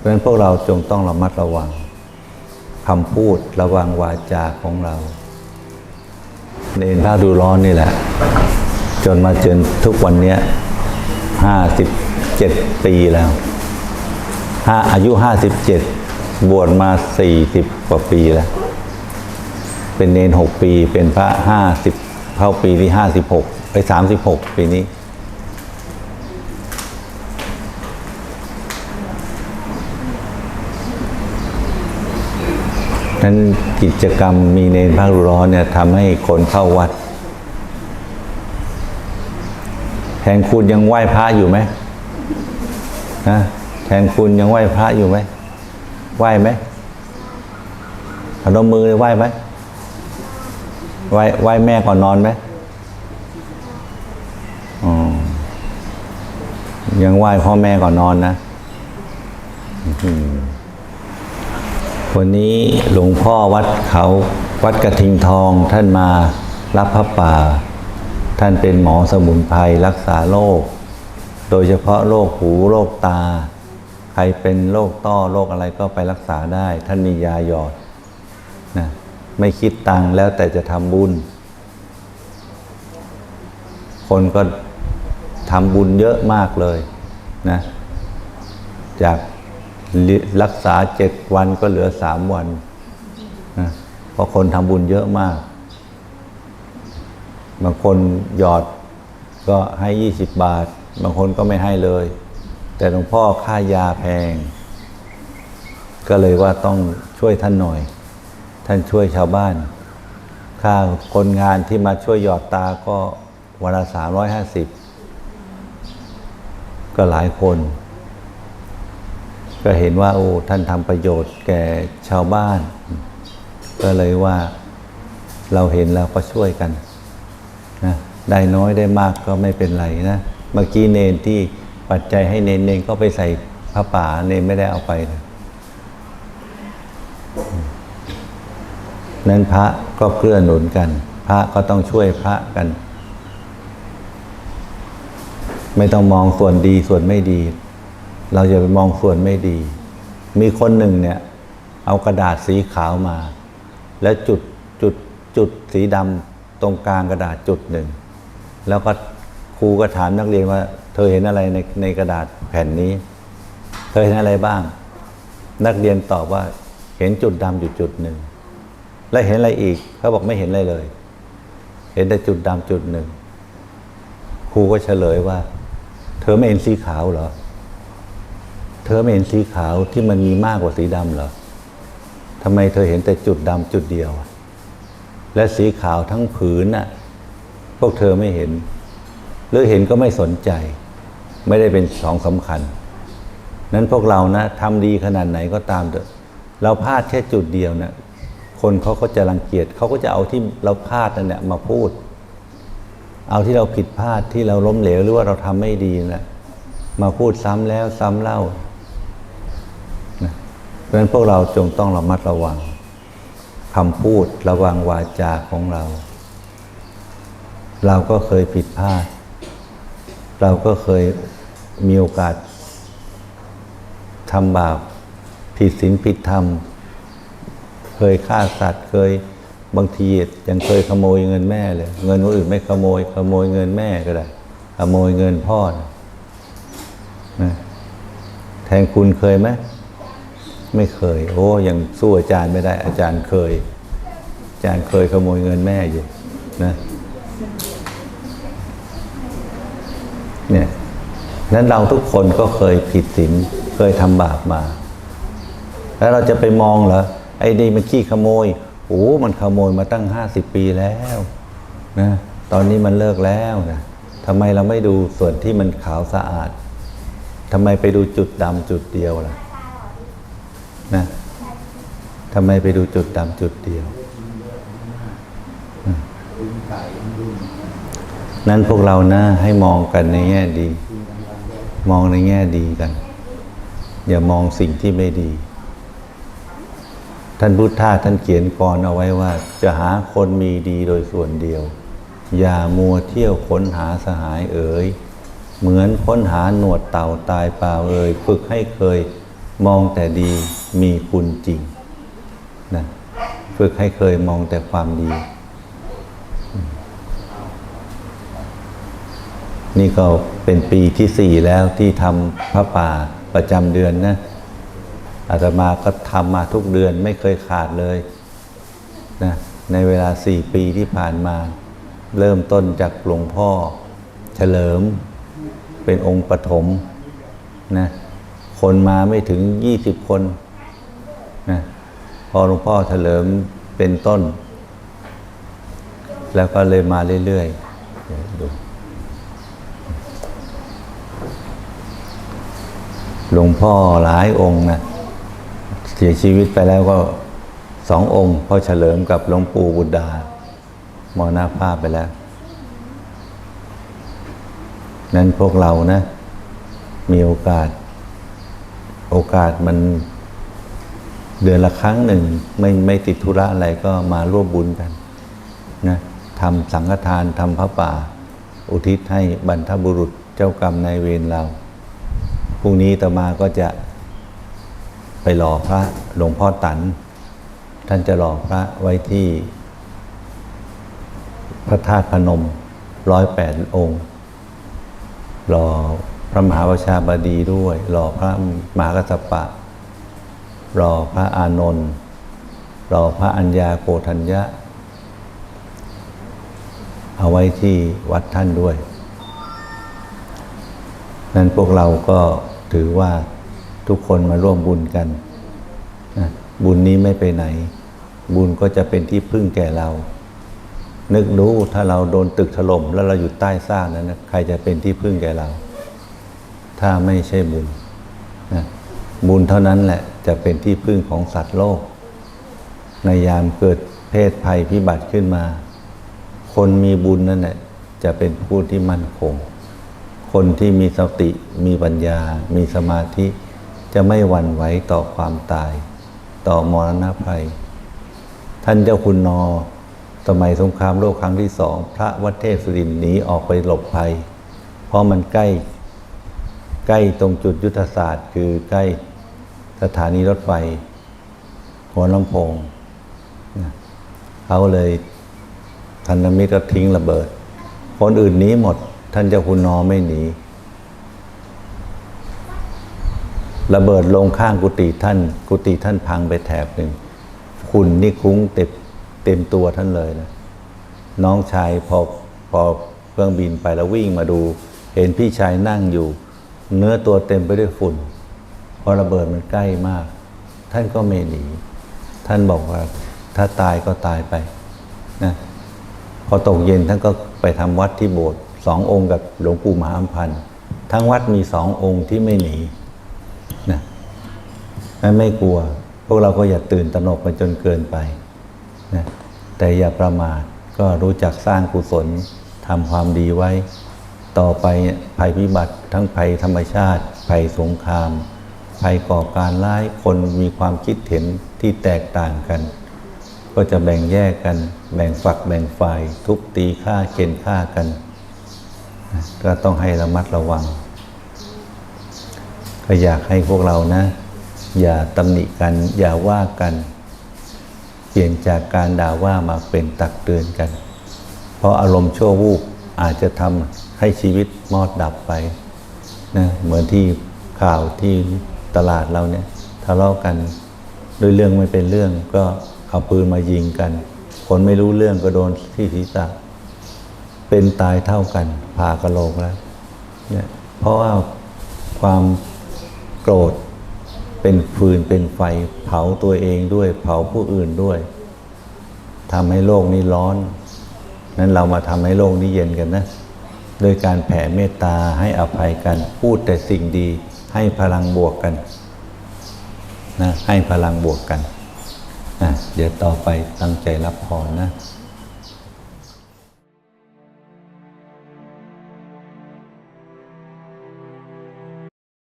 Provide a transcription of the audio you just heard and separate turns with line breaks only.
เพราะฉะนั้นพวกเราจงต้องระมัดระวังคำพูดระวังวาจาของเราเนนถ้าดูร้อนนี่แหละ จนมาจนทุกวันนี้ห้าสิบเจ็ดปีแล้วห้าอายุห้าสิบเจ็ดบวชมาสี่สิบกว่าปีแล้ว เป็นเนนหกปีเป็นพระห้าสิบเข้าปีที่ห้าสิบหกไปสามสิบหกปีนี้ นั้นกิจกรรมมีเนนภาคร้อนเนี่ยทำให้คนเข้าวัด แทนคุณยังไหว้พระอยู่ไหมนะแทนคุณยังไหว้พระอยู่ไหมไหว้ไหมพนมมือเลยไหว้ไหมไหว้ไหว้แม่ก่อนนอนไหมอ๋อยังไหว้พ่อแม่ก่อนนอนนะ วันนี้หลวงพ่อวัดเขาวัดกระทิงทองท่านมารับพระป่า ท่านเป็นหมอสมุนไพรรักษาโรคโดยเฉพาะโรคหูโรคตา ใครเป็นโรคต้อโรคอะไรก็ไปรักษาได้ ท่านมียาหยอดนะไม่คิดตังค์แล้วแต่จะทำบุญ คนก็ทำบุญเยอะมากเลยนะจาก รักษาเจ็ดวันก็เหลือสามวันนะเพราะคนทำบุญเยอะมาก บางคนหยอดก็ให้ยี่สิบบาท บางคนก็ไม่ให้เลย แต่หลวงพ่อค่ายาแพง ก็เลยว่าต้องช่วยท่านหน่อย ท่านช่วยชาวบ้าน ค่าคนงานที่มาช่วยหยอดตาก็วันละสามร้อยห้าสิบก็หลายคน ก็เห็นว่าโอ้ท่านทำประโยชน์แก่ชาวบ้าน ก็เลยว่าเราเห็นแล้วก็ช่วยกันนะได้น้อยได้มากก็ไม่เป็นไรนะ เมื่อกี้เนนที่ปัจจัยให้เนนเนนก็ไปใส่พระป่าเนนไม่ได้เอาไปนะนั้นพระก็เกื้อหนุนกัน พระก็ต้องช่วยพระกัน ไม่ต้องมองส่วนดีส่วนไม่ดี เราจะไปมองส่วนไม่ดี มีคนหนึ่งเนี่ย เอากระดาษสีขาวมา แล้วจุดจุดจุดสีดำตรงกลางกระดาษจุดหนึ่ง แล้วก็ครูก็ถามนักเรียนว่า เธอเห็นอะไรในในกระดาษแผ่นนี้ เธอเห็นอะไรบ้าง นักเรียนตอบว่าเห็นจุดดำอยู่จุดหนึ่ง แล้วเห็นอะไรอีก เขาบอกไม่เห็นอะไรเลย เห็นแต่จุดดำจุดหนึ่งครูก็เฉลยว่า เธอไม่เห็นสีขาวเหรอ ธอไม่เห็นสีขาวที่มันมีมากกว่าสีดำเหรอทำไมเธอเห็นแต่จุดดำจุดเดียว และสีขาวทั้งผืนน่ะ พวกเธอไม่เห็น หรือเห็นก็ไม่สนใจ ไม่ได้เป็นของสำคัญ นั้นพวกเรานะทำดีขนาดไหนก็ตามเถอะ เราพลาดแค่จุดเดียวนะคนเขาก็จะรังเกียจเขาก็จะเอาที่เราพลาดนั่นแหละมาพูด เอาที่เราผิดพลาดที่เราล้มเหลวหรือว่าเราทำไม่ดีนะมาพูดซ้ำแล้วซ้ำเล่า ราะฉะนั้นพวกเราจงต้องระมัดระวังคำพูดระวังวาจาของเรา เราก็เคยผิดพลาด เราก็เคยมีโอกาสทำบาปผิดศีลผิดธรรม เคยฆ่าสัตว์เคยบางทียังเคยขโมยเงินแม่เลย เงินคนอื่นไม่ขโมย ขโมยเงินแม่ก็ได้ ขโมยเงินพ่อนะนะแทนคุณเคยไหม ไม่เคย โอ้ยังสู้อาจารย์ไม่ได้ อาจารย์เคย อาจารย์เคยขโมยเงินแม่อยู่นะเนี่ยนั้นเราทุกคนก็เคยผิดศีลเคยทำบาปมา แล้วเราจะไปมองเหรอไอ้นี่มันขี้ขโมยโอ้มันขโมยมาตั้งห้าสิบปีแล้วนะตอนนี้มันเลิกแล้วนะทำไมเราไม่ดูส่วนที่มันขาวสะอาดทำไมไปดูจุดดำจุดเดียวล่ะ นะทำไมไปดูจุดดำจุดเดียว นั้นพวกเรานะให้มองกันในแง่ดี มองในแง่ดีกัน อย่ามองสิ่งที่ไม่ดี ท่านพุทธาท่านเขียนกรเอาไว้ว่า จะหาคนมีดีโดยส่วนเดียว อย่ามัวเที่ยวค้นหาสหายเอ๋ยเหมือนค้นหาหนวดเต่าตายเปล่าเอ่ยฝึกให้เคย มองแต่ดีมีคุณจริงนะฝึกให้เคยมองแต่ความดี นี่ก็เป็นปีที่สี่แล้วที่ทำพระป่าประจำเดือนนะอาตมาก็ทำมาทุกเดือนไม่เคยขาดเลยนะในเวลาสี่ปีที่ผ่านมา เริ่มต้นจากหลวงพ่อ เฉลิม เป็นองค์ปฐมนะ คนมาไม่ถึงยี่สิบคนนะพอหลวงพ่อเฉลิมเป็นต้น แล้วก็เลยมาเรื่อยๆดูหลวงพ่อหลายองค์นะเสียชีวิตไปแล้วก็สององค์พ่อเฉลิมกับหลวงปู่บุตรดา มรณภาพไปแล้ว นั้นพวกเรานะ มีโอกาส โอกาสมันเดือนละครั้งหนึ่งไม่ไม่ติดธุระอะไรก็มาร่วมบุญกันนะทำสังฆทานทำพระป่า อุทิศให้บรรทบุรุษเจ้ากรรมนายเวรเราพรุ่งนี้ตมาก็จะไปหล่อพระหลวงพ่อตัน ท่านจะหล่อพระไว้ที่ พระธาตุพนมร้อยแปดองค์หล่อ พระมหาวชาบดีด้วย หล่อพระมหากัสสปะ หล่อพระอานนท์หล่อพระอัญญาโกธัญญะ เอาไว้ที่วัดท่านด้วย นั้นพวกเราก็ถือว่าทุกคนมาร่วมบุญกันนะบุญนี้ไม่ไปไหน บุญก็จะเป็นที่พึ่งแก่เรา นึกดูถ้าเราโดนตึกถล่มแล้วเราอยู่ใต้ซากนั้นนะใครจะเป็นที่พึ่งแก่เรา ถ้าไม่ใช่บุญนะบุญเท่านั้นแหละจะเป็นที่พึ่งของสัตว์โลก ในยามเกิดเพศภัยพิบัติขึ้นมา คนมีบุญนั่นแหละจะเป็นผู้ที่มั่นคง คนที่มีสติ มีปัญญา มีสมาธิ จะไม่หวั่นไหวต่อความตาย ต่อมรณะภัย ท่านเจ้าคุณนอ สมัยสงครามโลกครั้งที่สอง พระวัดเทพสุรินหนีออกไปหลบภัย เพราะมันใกล้ ใกล้ตรงจุดยุทธศาสตร์ คือใกล้สถานีรถไฟหัวลำโพงเขาเลยพันธมิตรก็ทิ้งระเบิด คนอื่นหนีหมด ท่านเจ้าคุณนอไม่หนีระเบิดลงข้างกุฏิท่าน กุฏิท่านพังไปแถบหนึ่งคุณนี่คุ้งเต็มเต็มตัวท่านเลยนะน้องชายพอพอเครื่องบินไปแล้ววิ่งมาดู เห็นพี่ชายนั่งอยู่ เนื้อตัวเต็มไปด้วยฝุ่นพราะระเบิดมันใกล้มาก ท่านก็ไม่หนี ท่านบอกว่าถ้าตายก็ตายไปนะพอตกเย็นท่านก็ไปทำวัดที่โบสถ์สององค์กับหลวงปู่มหาอัมพันธ์ทั้งวัดมีสององค์ที่ไม่หนีนะไม่กลัว พวกเราก็อย่าตื่นตระหนกกันจนเกินไปนะแต่อย่าประมาทก็รู้จักสร้างกุศลทำความดีไว้ ต่อไปภัยพิบัติทั้งภัยธรรมชาติ ภัยสงคราม ภัยก่อการร้ายคนมีความคิดเห็นที่แตกต่างกัน ก็จะแบ่งแยกกัน แบ่งฝักแบ่งฝ่าย ทุบตีฆ่าเข็นฆ่ากัน ก็ต้องให้ระมัดระวัง ก็อยากให้พวกเรานะ อย่าตำหนิกัน อย่าว่ากัน เปลี่ยนจากการด่าว่ามาเป็นตักเตือนกัน เพราะอารมณ์ชั่ววูบอาจจะทำ ให้ชีวิตมอดดับไปนะเหมือนที่ข่าวที่ตลาดเราเนี่ยทะเลาะกันด้วยเรื่องไม่เป็นเรื่องก็เอาปืนมายิงกัน คนไม่รู้เรื่องก็โดนที่ศีรษะเป็นตายเท่ากันผ่ากระโหลกแล้วเนี่ยเพราะว่าความโกรธเป็นฟืนเป็นไฟเผาตัวเองด้วย เผาผู้อื่นด้วยทำให้โลกนี้ร้อน นั้นเรามาทำให้โลกนี้เย็นกันนะ โดยการแผ่เมตตาให้อภัยกัน พูดแต่สิ่งดีให้พลังบวกกันนะให้พลังบวกกันนะเดี๋ยวต่อไปตั้งใจรับพรนะ